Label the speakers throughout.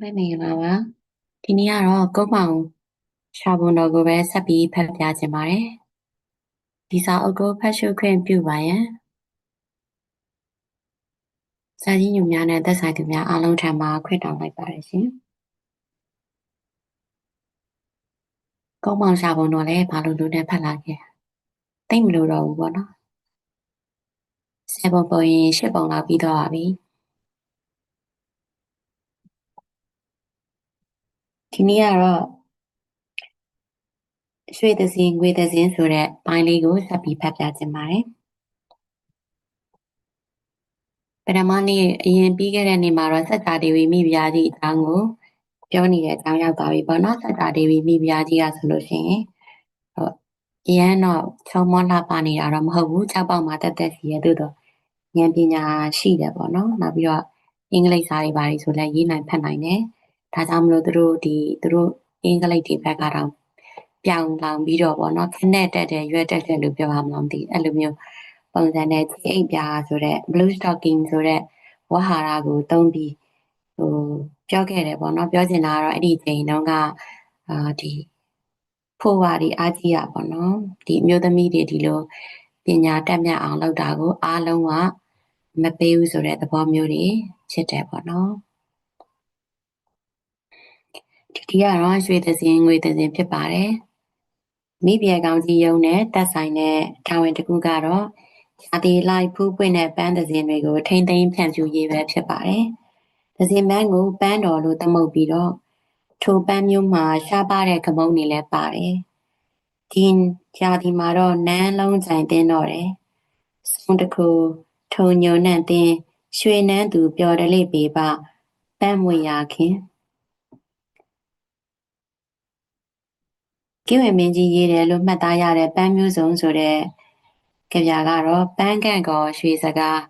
Speaker 1: ပဲမင်္ဂလာပါဒီနေ့ကတော့ကုန်းမောင်ရှာဘုံတော်ကိုပဲဆက်ပြီးဖတ်ပြခြင်းပါတယ်ဒီစာအုပ်ကိုဖတ်ရှုခွင့်ပြုပါရန်စာရင်းညွှန်များနဲ့သက်ဆိုင်သူများအားလုံးထံမှခွင့်တောင်းလိုက်ပါတယ်ရှင်ကုန်းမောင်ရှာဘုံတော်လည်းဘာလို့လို့နဲ့ဖတ်လာခဲ့သိမလို့တော့ဘူးပေါ့နော်ဆယ်ပုံပုံရင်ရှစ်ပုံလောက်ပြီးတော့ပါပြီ ဒီနေ့ကတော့ရွှေသစင်ငွေသစင်ဆိုတဲ့ပိုင်းလေးကိုဆက်ပြီးဖတ်ပြခြင်းပါတယ်ပထမနေ့အရင်ပြီးခဲ့တဲ့နေ့မှာတော့စက်တာဒေဝီမိဖုရားကြီးအကြောင်းကိုပြောနေတဲ့အကြောင်းရောက်သွားပြီပေါ့နော်စက်တာဒေဝီမိဖုရားကြီးကဆိုလို့ရှိရင်ဟိုအရန်တော့ချုံမောလှပနေတာတော့မဟုတ်ဘူးကြောက်ပေါက်မှာတက်တက်စီရဲ့သို့တော့ဉာဏ်ပညာရှိတယ်ပေါ့နော်နောက်ပြီးတော့အင်္ဂလိပ်စာတွေပါဆိုလဲရေးနိုင်ဖတ်နိုင်တယ် ဒါကြောင့်မလို့သူတို့ဒီသူတို့အင်္ဂလိပ်တွေဘက်ကတော့ပြောင်းလောင်ပြီးတော့ပေါ့နော်ခနဲ့တက်တဲ့ရွက်တက်တဲ့လို့ပြောရမှာမသိအဲ့လိုမျိုးပုံစံနဲ့ခြေအိပ်ပြာဆိုတဲ့ blue stocking ဆိုတဲ့ဝါဟာရကိုတုံးပြီးဟိုပြောခဲ့တယ်ပေါ့နော်ပြောချင်တာကတော့အဲ့ဒီချိန်တုန်းကအာဒီဖိုးဝါဒီအားကြီးရပေါ့နော်ဒီအမျိုးသမီးတွေဒီလိုပညာတက်မြတ်အောင်လုပ်တာကိုအားလုံးကမပေးဘူးဆိုတဲ့သဘောမျိုးတွေဖြစ်တယ်ပေါ့နော် ဒီကတော့ရွှေသစင်ငွေသစင်ဖြစ်ပါတယ်မိပြေကောင်ကြီးယုံနဲ့တက်ဆိုင်တဲ့တာဝန်တစ်ခုကတော့ရာသီလိုက်ဖူးပွင့်တဲ့ပန်းသစင်တွေကိုထိမ့်သိမ်းဖြန့်ဖြူရေးပဲဖြစ်ပါတယ်။သစင်ပန်းကိုပန်းတော်လို့သမုတ်ပြီးတော့ထိုပန်းမျိုးမှာရှားပါတဲ့ကမုံတွေလည်းပါတယ်။ဒီရာသီမှာတော့နန်းလုံးကြိုင်တင်းတော့တယ်။စုံတစ်ခုထုံညုံနဲ့တင်းရွှေနန်းသူပျော်တယ်လေပေပပန်းမွေရခင်။ ကိဝေမင်းကြီးရေးတယ်လို့မှတ်သားရတဲ့ပန်းမျိုးစုံဆိုတဲ့ကြပြကတော့ပန်းကန့်ကောရွှေစကား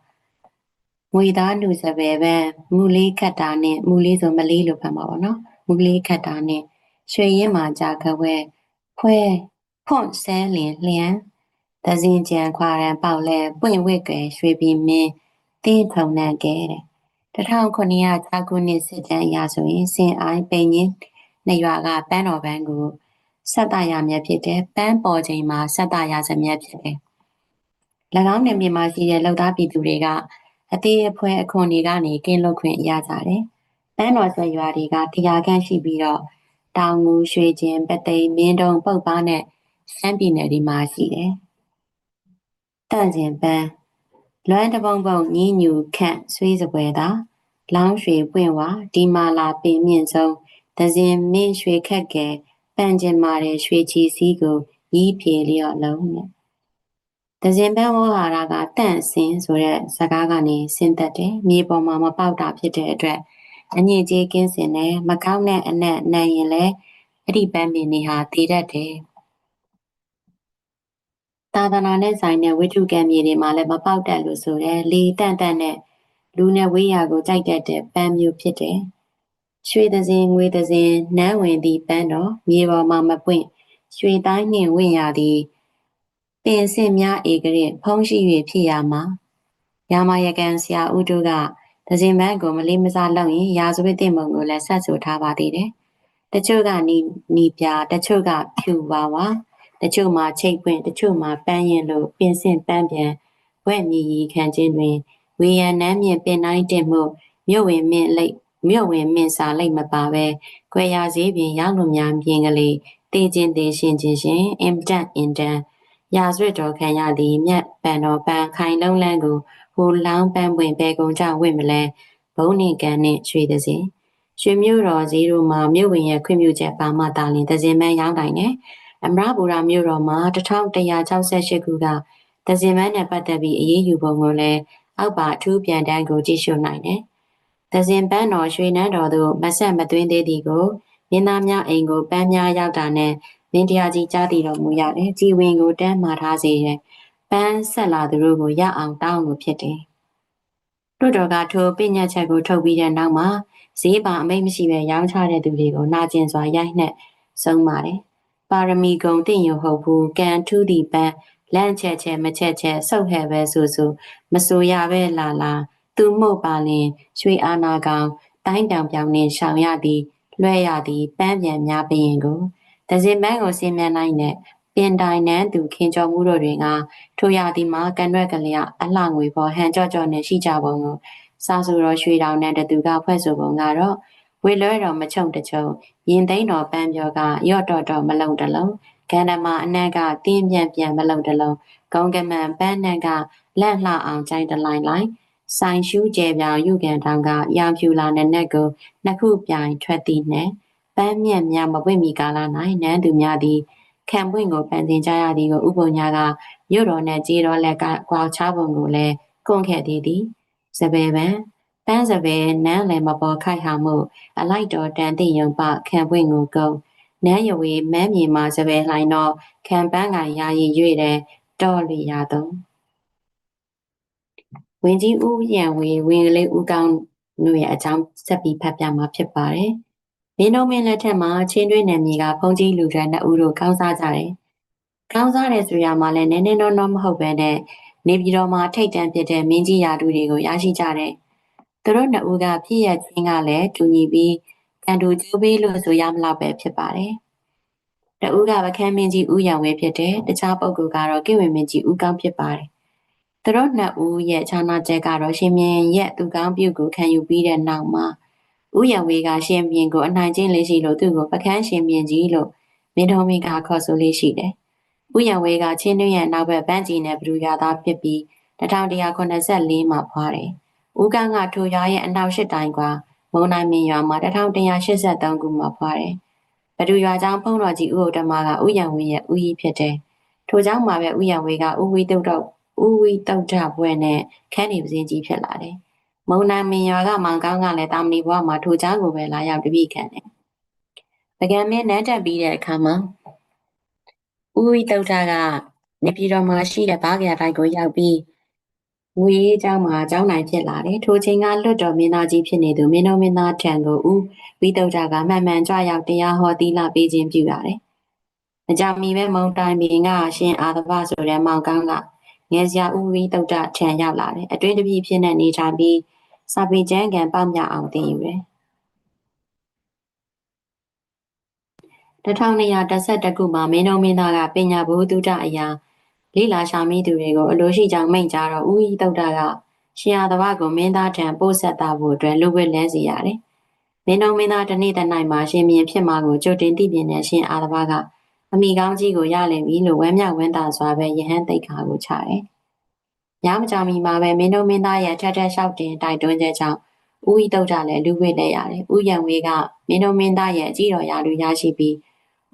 Speaker 1: ငွေသားလူစပယ်ပန်းမူလေးခတ်တာနဲ့မူလေးဆိုမလေးလို့ဖတ်မှာပေါ့နော်မူလေးခတ်တာနဲ့ရွှေရင်မှာကြာခဝဲဖွဲဖွန့်ဆဲလင်လျံသစင်ကြံခွာရန်ပေါက်လဲပွင့်ဝစ်ကဲရွှေပြည်မင်းတင်းထုံနှံခဲ့တဲ့1906ခုနှစ်စစ်တမ်းအရဆိုရင်စင်အိုင်းပိန်ရင်နေရွာကပန်းတော်ပန်းကို ဆက်တာရမြတ်ဖြစ်တယ်ပန်းပေါ်ချိန်မှာဆက်တာရစမြတ်ဖြစ်တယ်၎င်းနယ်မြေမှာရှိတဲ့လောက်သားပြည်သူတွေကအသေးအဖွဲအခွန်တွေကနေကင်းလွတ်ခွင့်ရကြတယ်ပန်းတော်ဆက်ရွာတွေကတရားခန့်ရှိပြီးတော့တောင်ငူရွှေကျင်ပသိမ်မင်းတုံပုတ်ပါနဲ့ရှမ်းပြည်နယ်ဒီမှာရှိတယ်တန့်ကျင်ပန်းလွမ်းတပုံပုံညင်းညူခန့်ဆွေးစပွဲသာလောင်းရွှေပွင့်ဝါဒီမာလာပင်မြင့်ဆုံးဒဇင်မင်းရွှေခက်ကဲ ပန့်ကျင်မာတဲ့ရွှေချီစည်းကိုရီးဖြေလျော့လုံးနဲ့ဒဇင်ပန်းဝဟာရကတန့်စင်ဆိုတဲ့စကားကနေဆင်းသက်တယ်မြေပေါ်မှာမပေါက်တာဖြစ်တဲ့အတွက်အညစ်အကြေးကင်းစင်တယ်မကောင်းတဲ့အနက်နိုင်ရင်လည်းအဲ့ဒီပန်းပင်တွေဟာတည်တတ်တယ်သာသနာနဲ့ဆိုင်တဲ့ဝိတုကံမြေတွေမှာလည်းမပေါက်တတ်လို့ဆိုရဲလေတန့်တန့်နဲ့လူနဲ့ဝေးရာကိုကြိုက်တတ်တဲ့ပန်းမျိုးဖြစ်တယ် ရွှေသစင်ငွေသစင်နန်းဝင်သည့်ပန်းတော်မြေပေါ်မှာမပွင့်ရွှေတိုင်းနှင့်ဝင့်ရသည်ပင်စင်များဧကရက်ဖုံးရှိ၍ဖြစ်ရမှာရာမယကန်ဆရာဦးတို့ကသစင်ပန်းကိုမလေးမစားလုပ်ရင်ရာဇဝတ်တင်မုံကိုလည်းဆက်ဆိုထားပါသေးတယ်တချို့ကနီနီပြတချို့ကဖြူပါဝါတချို့မှာချိတ်ပွင့်တချို့မှာပန်းရင်လို့ပင်စင်ပန်းပြန်ဝက်မြည်ရီခံခြင်းတွင်ဝေယံနမ်းမြင့်ပင်တိုင်းတင်မှုမြို့ဝင်မြင့်လိတ် မြို့ဝင်မင်းစာလိုက်မပါပဲခွဲရစည်းပြင်ရောက်လို့များပြင်ကလေးတေးချင်းတေးရှင်ချင်းရှင်အင်တန်အင်တန်ရာဆွတ်တော်ခံရသည်မြတ်ပန်တော်ပန်ခိုင်လုံးလန်းကိုဟိုလောင်းပန်းပွင့်ပဲကုန်ကြဝင့်မလဲဘုံနေကန်နဲ့ရွှေသစင်ရွှေမြို့တော်ဈေးတို့မှာမြို့ဝင်ရဲ့ခွင့်ပြုချက်ပါမှတာလင်သစင်မန်းရောင်းတိုင်းနဲ့အမရဘူရာမြို့တော်မှာ1168ခုကသစင်မန်းနဲ့ပတ်သက်ပြီးအရေးယူပုံကိုလည်းအောက်ပါအထူးပြန်တန်းကိုကြည့်ရှုနိုင်တယ် သဇင်ပန်းတော်ရွှေနန်းတော်သို့မဆက်မသွင်းသေးသည်ကိုမင်းသားများအိမ်ကိုပန်းများရောက်တာနဲ့မင်းတရားကြီးကြားသိတော်မူရတယ်။ជីဝင်ကိုတန်းမာထားစေတဲ့ပန်းဆက်လာသူတို့ကိုရအောင်တောင်းလို့ဖြစ်တယ်။တို့တော်ကထိုပညာချက်ကိုထုတ်ပြီးတဲ့နောက်မှာဈေးပါအမိတ်မရှိပဲရောင်းချတဲ့သူတွေကိုနာကျင်စွာရိုက်နှက်ဆုံးပါတယ်။ပါရမီဂုံတင့်ရဟုတ်ဘူးကံထူးသည်ပန်းလန့်ချက်ချက်မချက်ချက်ဆုတ်ဟဲ့ပဲဆိုဆိုမဆိုရပဲလာလာ သူမှုတ်ပါလင်ရွှေအာနာကောင်ပတိုင်းတောင်ပြောင်နှင့်ရှောင်ရသည်လွှဲရသည်ပန်းပြန်များပင်ကိုတစင်ပန်းကိုစင်မြန်နိုင်တဲ့ပင်တိုင်နန်းသူခင်ကျော်မှုတို့တွင်ကထိုရသည်မှာကန်ရွက်ကလေးအလှငွေပေါ်ဟန်ကြော့ကြော့နဲ့ရှိကြပုံကိုစာစုတော်ရွှေတောင်နဲ့တသူကဖွဲ့ဆိုပုံကတော့ဝေလွဲတော်မချုံတချုံရင်သိန်းတော်ပန်းပြောကရော့တော်တော်မလုံတလုံးကန္ဓမာအနက်ကတင်းပြန်ပြန်မလုံတလုံးကုံကမန်ပန်းနက်ကလန့်လှအောင်ကြိုင်တလိုက်လိုက် ဆိုင်ရှူးကျဲပြောင်ယူကန်တောင်ကရောင်ဖြူလာတဲ့နက်ကိုနှစ်ခုပြိုင်ထွက်သည်နှင့်ပန်းမြက်များမပွင့်မီကာလ၌နန်းသူများသည်ခံပွင့်ကိုပန်တင်ကြရသည်ကိုဥပုံညာကမြို့တော်နဲ့ကြေးတော်လက်ကကွာချပုံကိုလည်းကွန့်ခဲ့သည်သည်စပယ်ပန်ပန်းစပယ်နန်းလည်းမပေါ်ခိုက်ဟာမှုအလိုက်တော်တန်တိယုံပခံပွင့်ကိုကုံနန်းရဝေမန်းမြေမှာစပယ်လှိုင်းတော့ခံပန်းကရာရည်၍တဲ့တော်လီရတော့ ဝင်းကြီးဦးရံဝေဝင်းကလေးဦးကောင်းတို့ရဲ့အကြောင်းဆက်ပြီးဖတ်ပြမှာဖြစ်ပါတယ်။မင်းတို့မင်းလက်ထက်မှာချင်းတွင်းနယ်မြေကဖုန်ကြီးလူတွေနှစ်ဦးတို့ကောင်းစားကြတယ်။ကောင်းစားတယ်ဆိုရမှလည်းနည်းနည်းတော့တော့မဟုတ်ပဲနဲ့နေပြည်တော်မှာထိတ်တန့်ဖြစ်တဲ့မင်းကြီးရာထူးတွေကိုရရှိကြတယ်။သူတို့နှစ်ဦးကဖြစ်ရချင်းကလည်းတူညီပြီးကန်တူကျိုးပေးလို့ဆိုရမလောက်ပဲဖြစ်ပါတယ်။တဦးကပခန်းမင်းကြီးဦးရံဝဲဖြစ်တယ်။တခြားပုဂ္ဂိုလ်ကတော့ကိဝင်မင်းကြီးဦးကောင်းဖြစ်ပါတယ်။ သူတို့နှစ်ဦးရဲ့ခြားနာချက်ကတော့ရှင်မြင်းရဲ့သူကောင်းပြုကိုခံယူပြီးတဲ့နောက်မှာဥယျာဝေကရှင်မြင်းကိုအနိုင်ကျင့်လေးရှိလို့သူ့ကိုပကန်းရှင်မြင်းကြီးလို့မင်းတော်မင်းကခေါ်ဆိုလေးရှိတယ်။ဥယျာဝေကချင်းတွင်းရဲ့နောက်ဘက်ပန်းကြီးနဲ့ဘလူရသားဖြစ်ပြီး1184မှာဖွားတယ်။ဦးကန်းကထိုရွာရဲ့အနောက်ရှစ်တိုင်ကမုံနိုင်မင်းရွာမှာ1183ခုမှာဖွားတယ်။ဘဒူရွာကျောင်းဖုံးတော်ကြီးဥဟုတ်ဓမ္မကဥယျာဝေရဲ့ဥကြီးဖြစ်တယ်။ထို့ကြောင့်မှာပဲဥယျာဝေကဥဝီတုတ်တော့ ဥဝီတုတ်ကြပွဲနဲ့ခန်းနေပစင်းကြီးဖြစ်လာတယ်။မုံနိုင်မင်ရွာကမောင်ကောင်းကလည်းတာမဏီဘွားမှာထိုချောင်းကိုပဲလာရောက်တပိခံတယ်။ပကံမင်းနန်းတက်ပြီးတဲ့အခါမှာဦးဝိတုဒ္ဓကနေပြည်တော်မှာရှိတဲ့ဘားကရတိုင်းကိုရောက်ပြီးငွေရေးเจ้าမှာเจ้าနိုင်ဖြစ်လာတယ်။ထိုချိန်ကလွတ်တော်မင်းသားကြီးဖြစ်နေသူမင်းတော်မင်းသားထံကိုဦးဝိတုဒ္ဓကမှန်မှန်ကြွရောက်တရားဟောသီလပေးခြင်းပြုရတယ်။အကြောင်းမီပဲမုံတိုင်ပင်ကရှင်အာသဘဆိုတဲ့မောင်ကောင်းက ငယ်စရာဦးဝိတုဒ္ဓထံရောက်လာတယ်။အတွင်းတပည့်ဖြစ်နေနေထိုင်ပြီးစာပေကျမ်းကံပေါက်မြအောင်သင်ယူတယ်1212ခုမှာမင်းတော်မင်းသားကပညာဘုသူတအရာလိလာရှာမိသူတွေကိုအလိုရှိကြောင်းမိန့်ကြားတော့ဦးဤတုတ်တာကရှင်ရသဘကိုမင်းသားထံပို့ဆက်တာဖို့အတွက်လူဝဲလဲစီရတယ်။မင်းတော်မင်းသားတနေ့တနိုင်မှာရှင်မြင်ဖြစ်မှာကိုကြိုတင်သိပြတဲ့ရှင်အာသဘက အမိကောင်းကြီးကိုရလည်ပြီလို့ဝမ်းမြောက်ဝမ်းသာစွာပဲယဟန်တိတ်ခါကိုချတယ်။ညမကြောင်မီမှာပဲမင်းတို့မင်းသားရဲ့ထက်ထက်လျှောက်တင်တိုက်တွန်းချက်ကြောင့်ဦးဤတုတ်တာလည်းလူဝိလဲရတယ်။ဦးရံဝေကမင်းတို့မင်းသားရဲ့အကြည့်တော်ရာလူရရှိပြီး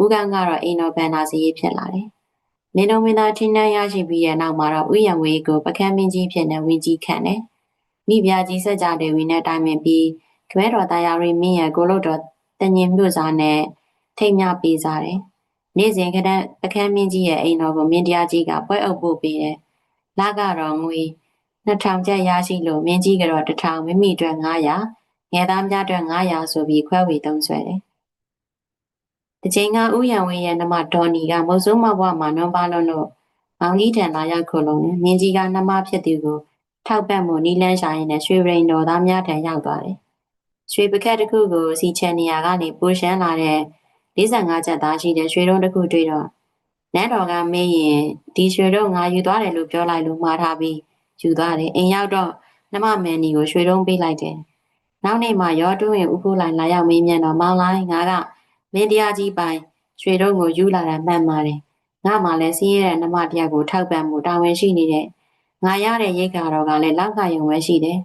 Speaker 1: ဦးကန်းကတော့အိမ်တော်ဗန္နာစီရေးဖြစ်လာတယ်။မင်းတို့မင်းသားထင်းနှံရရှိပြီးရဲ့နောက်မှာတော့ဦးရံဝေကိုပကန်းမင်းကြီးဖြစ်နေဝင်ကြီးခန့်တယ်။မိဖုရားကြီးဆက်ကြတယ်ဝီနဲ့တိုင်ပင်ပြီးခမဲတော်တရားရီမင်းရဲ့ကိုလို့တော်တညင်မြို့စားနဲ့ထိတ်မြပေးစားတယ်။ နေ့စဉ်ခတဲ့ပကန်းမင်းကြီးရဲ့အိမ်တော်ကိုမင်းတရားကြီးကပွဲအုပ်ပို့ပေးတယ်လကတော့ငွေ2000ကျပ်ရရှိလို့မင်းကြီးကတော့1000မိမိအတွက်900ငယ်သားများအတွက်900ဆိုပြီးခွဲဝေသုံးဆွဲတယ်။တချိန်ကဥယံဝင်းရဲ့နမဒေါ်နီကမုတ်ဆိုးမဘွားမှာနွန်ပါလုံးတို့မောင်ကြီးထံလာရောက်ခုလုံးနဲ့မင်းကြီးကနှမဖြစ်သူကိုထောက်ပံ့မှုနီလန်းရှာရင်နဲ့ရွှေရိန်တော်သားများထံရောက်သွားတယ်။ရွှေပကက်တစ်ခုကိုစီချန်နေရာကနေပိုရှမ်းလာတဲ့ 45ကျပ်သားရှိတဲ့ရွှေတုံးတစ်ခုတွေ့တော့နန်းတော်ကမေးရင်ဒီရွှေတော့ငါယူသွားတယ်လို့ပြောလိုက်လို့မှားထားပြီးယူသွားတယ်အိမ်ရောက်တော့နမမန်နီကိုရွှေတုံးပေးလိုက်တယ်နောက်နေ့မှရောတွင်းရင်ဥဖိုးလိုက်လာရောက်မေးမြန်းတော့မောင်လိုင်းငါကမင်းတရားကြီးပိုင်ရွှေတုံးကိုယူလာတာမှန်ပါတယ်ငါမှလည်းစီးရဲတဲ့နမတရားကိုထောက်ပံ့မှုတာဝန်ရှိနေတဲ့ငါရတဲ့ရိတ်ခါတော်ကလည်းလောက်ကယုံပဲရှိတယ်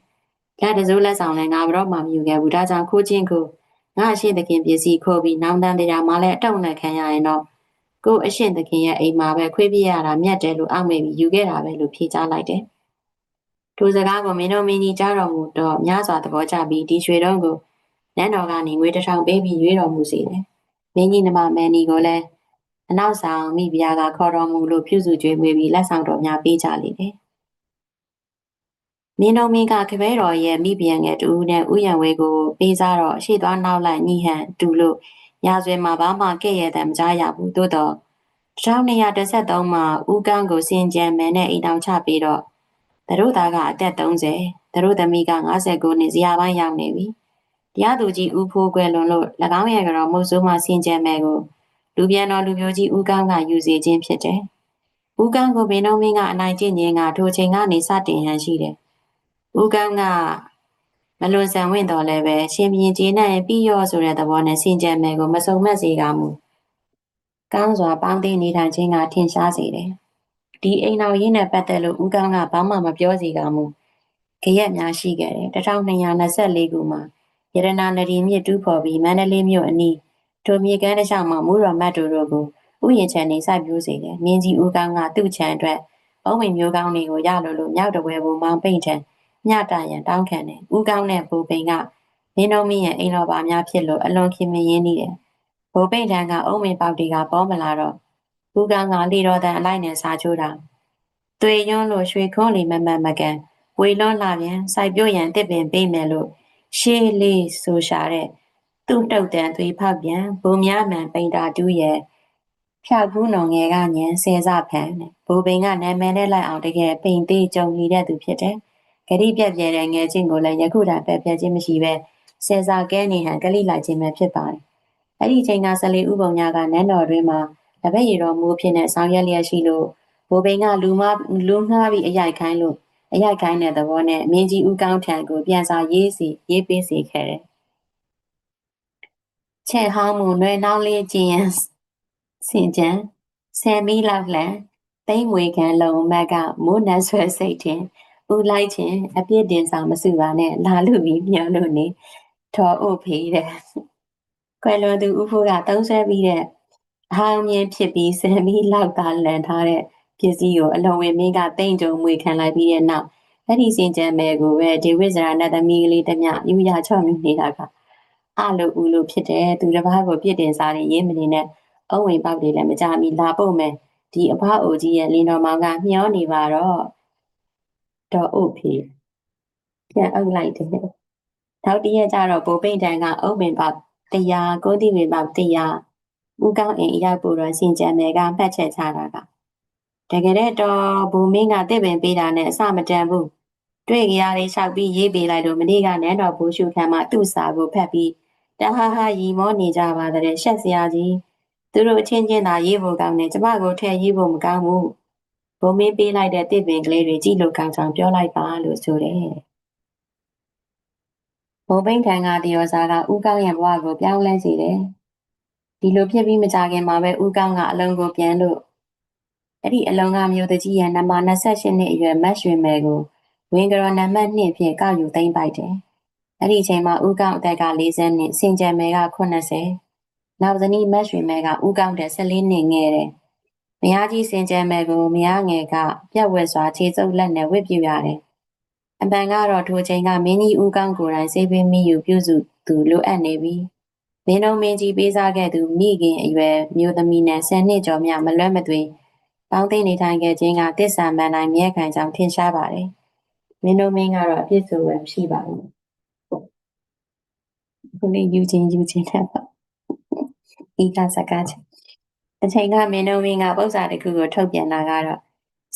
Speaker 1: လက်တစိုးလက်ဆောင်လည်းငါဘတော့မှမယူခဲ့ဘူးဒါကြောင့်ခိုးချင်းကို ငါအရှိသခင်ပစ္စည်းခိုးပြီးနောင်တန်တရားမှလည်းအတောက်နဲ့ခံရရင်တော့ကိုအရှင်သခင်ရဲ့အိမ်မှာပဲခွေးပြရတာမြတ်တယ်လို့အောက်မေ့ပြီးယူခဲ့တာပဲလို့ဖြေကြားလိုက်တယ်။ထိုစကားကိုမင်းတို့မင်းကြီးကြားတော်မူတော့များစွာသဘောကျပြီးဒီရွှေတုံးကိုနန်းတော်ကနေငွေတစ်ထောင်ပေးပြီးရွေးတော်မူစေတယ်။မင်းကြီးနမမန်နီကိုလည်းအနောက်ဆောင်မိဖုရားကခေါ်တော်မူလို့ပြုစုကြွေးမွေးပြီးလက်ဆောင်တော်များပေးကြလေတယ်။ မင်းတော်မင်းကခပဲတော်ရဲ့မိဖုရားငယ်တူနဲ့ဥယျံဝဲကိုပေးစားတော့ရှေ့သွားနောက်လိုက်ညီဟန်တူလို့ရာဇဝင်မှာဘာမှကဲ့ရဲ့တဲ့မကြားရဘူးသို့တော့1213မှာဦးကန်းကိုစင်ကြံမယ်နဲ့အိမ်တော်ချပြီးတော့သူတို့သားကအသက်30သူတို့သမီးက59နှစ်ဇရာပိုင်းရောက်နေပြီတတရားသူကြီးဦးဖိုးကွယ်လွန်လို့၎င်းရဲ့ကတော့မုတ်ဆိုးမှဆင်ကြံမဲ့ကိုလူပြန်တော်လူမျိုးကြီးဦးကောင်းကယူစေခြင်းဖြစ်တယ်။ဦးကောင်းကိုဘင်းတော်မင်းကအနိုင်ကျင့်ခြင်းကထိုချိန်ကနေစတင်ဟန်ရှိတယ်။ ဦးကောင်းကမလွန်ဆန်ဝင့်တော်လည်းပဲရှင်ဘရင်ကျေနပ်ရင်ပြီးရောဆိုတဲ့သဘောနဲ့ဆင်ကြံမဲ့ကိုမစုံမက်စေကမူကောင်းစွာပေါင်းသိနေထိုင်ခြင်းကထင်ရှားစေတယ်။ဒီအိမ်တော်ရင်းနဲ့ပတ်သက်လို့ဦးကောင်းကဘာမှမပြောစီကမူကြရက်များရှိခဲ့တယ်1224ခုမှာရတနာနရီမြစ်တူးဖော်ပြီးမန္တလေးမြို့အနီးထိုမြေကမ်းတစ်လျှောက်မှာမူရော်မတ်တို့တို့ကိုဥယျာဉ်ချန်နေစိုက်ပျိုးစေတယ်။မြင်းကြီးဦးကောင်းကသူ့ချန်အတွက်အုံးဝင်မျိုးကောင်းတွေကိုရလို့လို့မြောက်တပွဲဘူမောင်ပိန်ထံ မြတရန်တောင်းခံတယ်။ဦးကောင်းနဲ့ဘူပိန်ကမင်းတို့မင်းရဲ့အိမ်တော်ပါများဖြစ်လို့အလွန်ခင်မင်းရင်းနေတယ်။ဘူပိန်ထံကအုံးဝင်ပေါက်တွေကပေါ်မလာတော့ဦးကောင်းကလီတော်တန်အလိုက်နဲ့စာချိုးတာ။သွေရွန်းလို့ရွှေခွန်းလီမမတ်မကန်ဝေလွန်းလာပြန်စိုက်ပျိုးရန်တစ်ပင်ပေးမယ်လို့ရှေးလေးဆိုရှာတဲ့သူ့တုတ်တန်သွေးဖောက်ပြန်ဘုံများမှန်ပိန်တာတူးရဲ့ဖြောက်ကူးနောင်ငယ်ကညံဆယ်စဖန်တဲ့ဘိုးပင်ကနာမည်နဲ့လိုက်အောင်တကယ်ပိန်သေးကြုံနေတဲ့သူဖြစ်တယ် ဂရိပြက်ပြဲတဲ့ငယ်ချင်းကိုလည်းယခုတိုင်ပဲပြဲခြင်းမရှိပဲဆယ်စာကဲနေဟန်ကလိလိုက်ခြင်းပဲဖြစ်ပါတယ်အဲ့ဒီချိန်ကဆလေးဥပုံညာကနန်းတော်တွင်မှာတပည့်ရတော်မူဖြစ်နေဆောင်ရွက်လျက်ရှိလို့ဘိုးပင်ကလူမလူငှားပြီးအရိုက်ခိုင်းလို့အရိုက်ခိုင်းတဲ့သဘောနဲ့မင်းကြီးဦးကောင်းထံကိုပြန်စာရေးစီရေးပေးစီခဲ့တယ်။ချက်ဟောင်းမူနွယ်နှောင်းလေးကျင်ရန်စင်ကြံဆယ်မီလောက်လန်သိမ့်မွေခံလုံမက်ကမိုးနတ်ဆွဲစိတ်တင် ဦးလိုက်ခြင်းအပြစ်တင်ဆောင်မစုပါနဲ့လာလူပြီးမြောင်းလို့နေထော်အုပ်ဖေးတဲ့။ကွယ်လွန်သူဦးဖိုးကသုံးဆွဲပြီးတဲ့အဟောင်းမြင်ဖြစ်ပြီးဆယ်မီလောက်သာလန်ထားတဲ့ပစ္စည်းကိုအလုံဝင်မင်းကတိမ့်ကြုံမွေခံလိုက်ပြီးတဲ့နောက်အဲ့ဒီစင်ကြံမဲ့ကိုပဲဒေဝိဇရာနဲ့သမီးကလေးတမျှယူရချော့မိနေတာကအလိုဦးလိုဖြစ်တယ်သူတစ်ပါးကိုပြစ်တင်စားနေရေးမနေနဲ့အုံဝင်ပေါက်တွေလည်းမကြမီလာပုတ်မယ်ဒီအဖအိုကြီးရဲ့လင်းတော်မောင်ကမျောနေပါတော့ တော့အုပ်ဖေးပြန်အုပ်လိုက်တယ်နောက်တည့်ရက်ကျတော့ဘိုးပိန်တန်ကအုံဝင်ပေါက်တရားကိုတိဝင်ပေါက်တရားဦးကောင်းအိမ်အရောက်ပို့တော့စင်ကြံမယ်ကမှတ်ချက်ချတာကတကယ်တော့ဘူမင်းကတစ်ပင်ပေးတာနဲ့အစမတန်ဘူးတွေ့ကြရလေးလျှောက်ပြီးရေးပေးလိုက်လို့မနေ့ကနန်းတော်ဘူရှုခံမှသူ့စာကိုဖတ်ပြီးတဟာဟာရီမောနေကြပါတဲ့ရှက်စရာကြီးသူတို့အချင်းချင်းသာရေးဖို့ကောင်းတယ်ကျမကိုထည့်ရေးဖို့မကောင်းဘူး ဘုံမင်းပေးလိုက်တဲ့တစ်ပင်ကလေးတွေကြည့်လို့ကောင်းဆောင်ပြောလိုက်ပါလို့ဆိုတယ်ဘုံပိန်ထံကတရောစာကဥကောင်းရဲ့ဘဝကိုပြောင်းလဲစေတယ်ဒီလိုဖြစ်ပြီးမကြခင်မှာပဲဥကောင်းကအလုံးကိုပြန်လို့အဲ့ဒီအလုံးကမျိုးတကြီးရဲ့နံပါတ်28နှစ်အရွယ်မတ်ရွှေမယ်ကိုဝင်းကရောနံပါတ်2ဖြင့်ကောက်ယူသိမ်းပိုက်တယ်။အဲ့ဒီအချိန်မှာဥကောက်အသက်က40နှစ်စင်ကြံမယ်က80နောက်ဇနီးမတ်ရွှေမယ်ကဥကောက်တဲ့14နှစ်ငယ်တယ်။ မယားကြီးစင်ကြံမယ်ကိုမယားငယ်ကပြက်ဝက်စွာခြေစုပ်လက်နဲ့ဝစ်ပြူရတယ်။အပန်ကတော့ထိုချိန်ကမင်းကြီးဥကောက်ကိုယ်တိုင်စေးပင်းမိယူပြုစုသူလိုအပ်နေပြီ။မင်းတို့မင်းကြီးပေးစားခဲ့သူမိခင်အရွယ်မျိုးသမီးနဲ့10နှစ်ကျော်မြမလွဲမသွေပေါင်းသိနေထိုင်ခဲ့ခြင်းကတစ္ဆာမန်တိုင်းမြဲခံကြောင်းထင်ရှားပါတယ်။မင်းတို့မင်းကတော့အပြစ်ဆိုပဲမရှိပါဘူး။ခုလေးယူချင်းယူချင်းတဲ့ပါ။ဤကစကားချင်း အချိန်ကမင်းတို့မင်းကပု္ပ္ပစာတစ်ခုကိုထုတ်ပြန်လာကတော့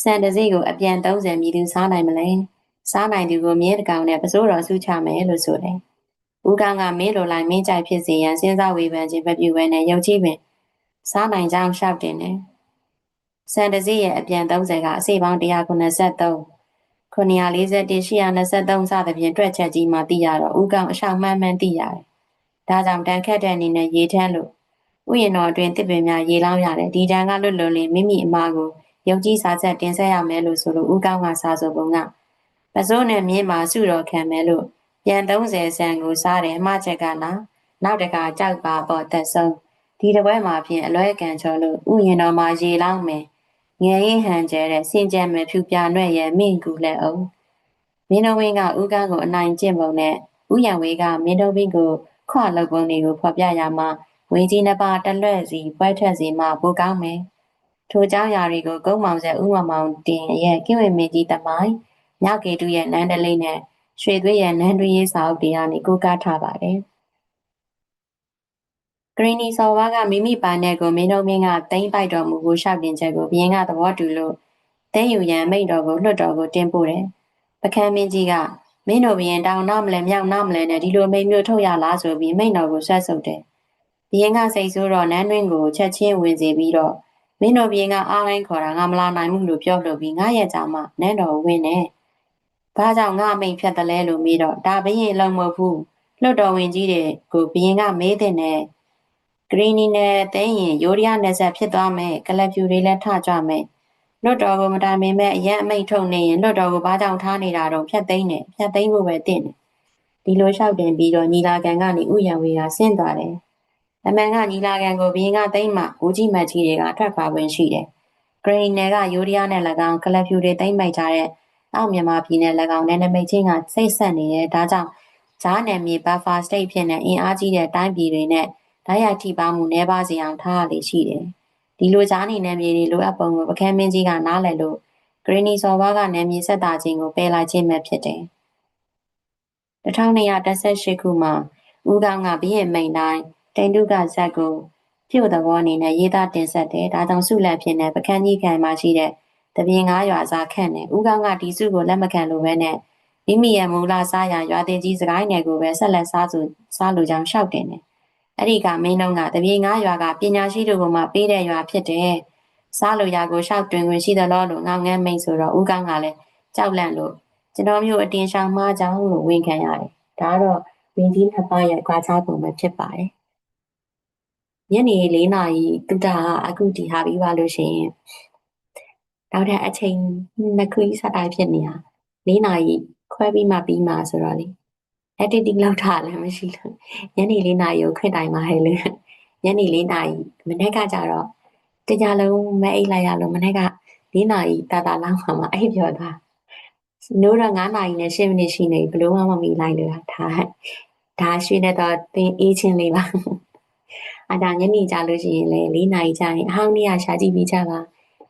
Speaker 1: စံတစိကိုအပြန်30မြည်သူစားနိုင်မလဲ။စားနိုင်သူကိုမြဲတကောင်နဲ့ပစိုးတော်စုချမယ်လို့ဆိုတယ်။ဦးကောင်ကမင်းလိုလိုက်မင်းကြိုက်ဖြစ်စေရန်စဉ်းစားဝေဖန်ခြင်းမပြုဘဲနဲ့ရုပ်ကြည့်ပင်စားနိုင်ကြောင်းရှောက်တင်တယ်။စံတစည်းရဲ့အပြန်30ကအစိပေါင်း193 941 823စသဖြင့်တွက်ချက်ကြီးမှသိရတော့ဥကောင်အရှောင်မှန်းမှန်းသိရတယ်။ဒါကြောင့်တန်ခတ်တဲ့အနေနဲ့ရေထမ်းလို့ ဥယျာဉ်တော်အတွင်းတစ်ပင်များရေလောင်းရတယ်ဒီတန်ကလွတ်လွန်လင်းမိမိအမားကိုယုံကြည်စာချက်တင်ဆက်ရမယ်လို့ဆိုလို့ဥကောင်ကစာဆိုပုံကပစိုးနဲ့မြင်းမှာစုတော်ခံမယ်လို့ပြန်30ဆန်ကိုစားတယ်အမှားချက်ကလားနောက်တကကြောက်ပါပေါ်သက်ဆုံးဒီတစ်ပွဲမှာဖြင့်အလွဲကံချောလို့ဥယျာဉ်တော်မှာရေလောင်းမယ်ငယ်ရင်ဟန်ကျဲတဲ့စင်ကြံမဲ့ဖြူပြနွဲ့ရဲ့မင့်ကူလက်အောင်မင်းတော်ဝင်းကဥကန်းကိုအနိုင်ကျင့်ပုံနဲ့ဥယံဝေးကမင်းတော်ဝင်းကိုခွလောက်ပုံတွေကိုဖော်ပြရမှာ ဝင်းကြီးနှစ်ပါးတလွဲ့စီပွဲထွက်စီမှပိုကောင်းမယ်ထိုเจ้าယာတွေကိုကုန်းမောင်ဆက်ဥမမောင်တင်ရဲ့ကင်းဝေမင်းကြီးတမိုင်းမြောက်ကေတုရဲ့နန်းတလေးနဲ့ရွှေသွေးရဲ့နန်းတွင်းရေးစာအုပ်တွေကနေကိုးကားထားပါတယ်ဂရီနီစော်ဝါကမိမိပါနဲ့ကိုမင်းတို့မင်းကတိမ့်ပိုက်တော်မူကိုရှောက်တင်ချက်ကိုဘရင်ကသဘောတူလို့တဲယူရန်မိတ်တော်ကိုလွှတ်တော်ကိုတင်ပို့တယ်။ပကန်းမင်းကြီးက မင်းတို့ဘရင်တောင်နာမလဲမြောက်နာမလဲနဲ့ဒီလိုမိန်မျိုးထုတ်ရလားဆိုပြီးမိန်တော်ကိုဆွတ်ဆုပ်တယ် ဘရင်ကစိတ်ဆိုးတော့နန်းတွင်းကိုချက်ချင်းဝင်စီပြီးတော့မင်းတို့ဘရင်ကအားတိုင်းခေါ်တာငါမလာနိုင်ဘူးလို့ပြောလို့ပြီးငါရဲ့ကြောင့်မှနန်းတော်ဝင်တယ်ဘာကြောင့်ငါအမိန်ဖြတ်တယ်လဲလို့မေးတော့ဒါဘရင်လုံးမဟုတ်ဘူးလွတ်တော်ဝင်ကြီးတွေကိုဘရင်ကမေးတဲ့နဲ့ဂရီနီနဲ့တဲရင်ယိုရီးယားနယ်ဆက်ဖြစ်သွားမယ်ကလပ်ဖြူတွေလည်းထကြမယ်လွတ်တော်ကိုမတိုင်ပင်မဲ့အရင်အမိတ်ထုတ်နေရင်လွတ်တော်ကိုဘာကြောင့်ထားနေတာတော့ဖြတ်သိမ်းတယ်ဖြတ်သိမ်းဖို့ပဲတင့်တယ်ဒီလိုလျှောက်တင်ပြီးတော့ညီလာခံကနေဥယျာဉ်ဝေကဆင်းသွားတယ် အမှန်ကညီလာခံကိုဘင်းကသိမ်းမှဦးကြီးမတ်ကြီးတွေကထွက်ခွာဝင်ရှိတယ်ဂရီနယ်ကယိုရီးယားနဲ့၎င်းကလပ်ဖြူတွေသိမ်းပိုက်ကြတဲ့အောက်မြန်မာပြည်နယ်၎င်းနဲ့နမိတ်ချင်းကစိတ်ဆက်နေတယ်ဒါကြောင့်ဂျားနယ်မြေဘတ်ဖာစတိတ်ဖြစ်နေအင်အားကြီးတဲ့တိုင်းပြည်တွေနဲ့ဓာတ်ရိုက်ထိပါမှုနှဲပါစေအောင်ထားရလေရှိတယ်ဒီလိုကြားနေနယ်မြေတွေလိုအပ်ပုံကိုပကန်းမင်းကြီးကနားလည်လို့ဂရီနီစော်ဘာကနယ်မြေဆက်တာချင်းကိုပယ်လိုက်ခြင်းပဲဖြစ်တယ်1218ခုမှာဦးကောင်းကဘရင်မိန်တိုင်း တိန်တုကဇက်ကိုပြုတ်သဘောအနေနဲ့ရေးသားတင်ဆက်တယ်ဒါကြောင့်စုလက်ဖြစ်နေပကန်းကြီးခံမှာရှိတဲ့တပင်ငါးရွာစားခန့်တယ်ဦးကောင်းကဒီစုကိုလက်မခံလို့ပဲနဲ့မိမိရဲ့မူလစားရရွာတင်ကြီးစကိုင်းနယ်ကိုပဲဆက်လက်စားစုစားလိုကြောင်းရှောက်တင်တယ်အဲ့ဒီကမင်းတို့ကတပြေငါးရွာကပညာရှိတို့ကမှပေးတဲ့ရွာဖြစ်တယ်။စားလို့ရကိုရှောက်တွင်ခွင့်ရှိသလားလို့ငောင်းငန်းမိန်ဆိုတော့ဦးကောင်းကလည်းကြောက်လန့်လို့ကျွန်တော်မျိုးအတင်ဆောင်မှားကြောင်းလို့ဝန်ခံရတယ်။ဒါတော့ဝင်းကြီးနှစ်ပါးရဲ့ကြွားချပုံပဲဖြစ်ပါတယ်။ ညနေ၄နာရီတုဒ္ဒကအခုဒီဟာပြီးပါလို့ရှိရင်နောက်တဲ့အချိန်နှစ်ခုစတိုင်းဖြစ်နေတာ၄နာရီခွဲပြီးမှပြီးမှဆိုတော့လေ editing လောက်ထားလည်းမရှိလို့ညနေ၄နာရီကိုခွင့်တိုင်ပါဟဲ့လေညနေ၄နာရီမနေ့ကကြတော့တကြလုံးမအိတ်လိုက်ရလို့မနေ့က၄နာရီတာတာလောက်မှမအိတ်ပြောသွားနိုးတော့9နာရီနဲ့10မိနစ်ရှိနေဘလို့မှမမီလိုက်လို့ဒါဒါရွှေနဲ့တော့သင်အေးချင်းလေးပါ အဒါညနေကြလို့ရှိရင်လည်း၄နာရီကြရင်အဟောင်းနေ့ကရှာကြည့်ပြီးကြပါ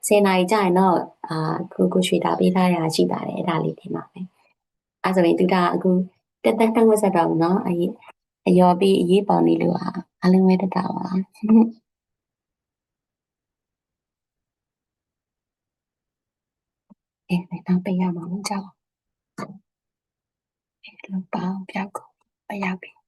Speaker 1: ၁၀နာရီကြရင်တော့အာကိုကိုရွှေတာပေးထားရရှိပါတယ်အဲ့ဒါလေးတင်ပါမယ်အဲဆိုရင်သူကအခုတက်တက်တက်ဝက်ဆက်တော့နော်အရေးအယောပြီးအရေးပေါင်းနေလို့ဟာအလုံးဝတက်တာပါအဲ့ဒါတော့ပြရမှာမကြောက်ဘူး။ဘယ်လိုပေါင်းပြောက်ကိုပရောက်ပြီ။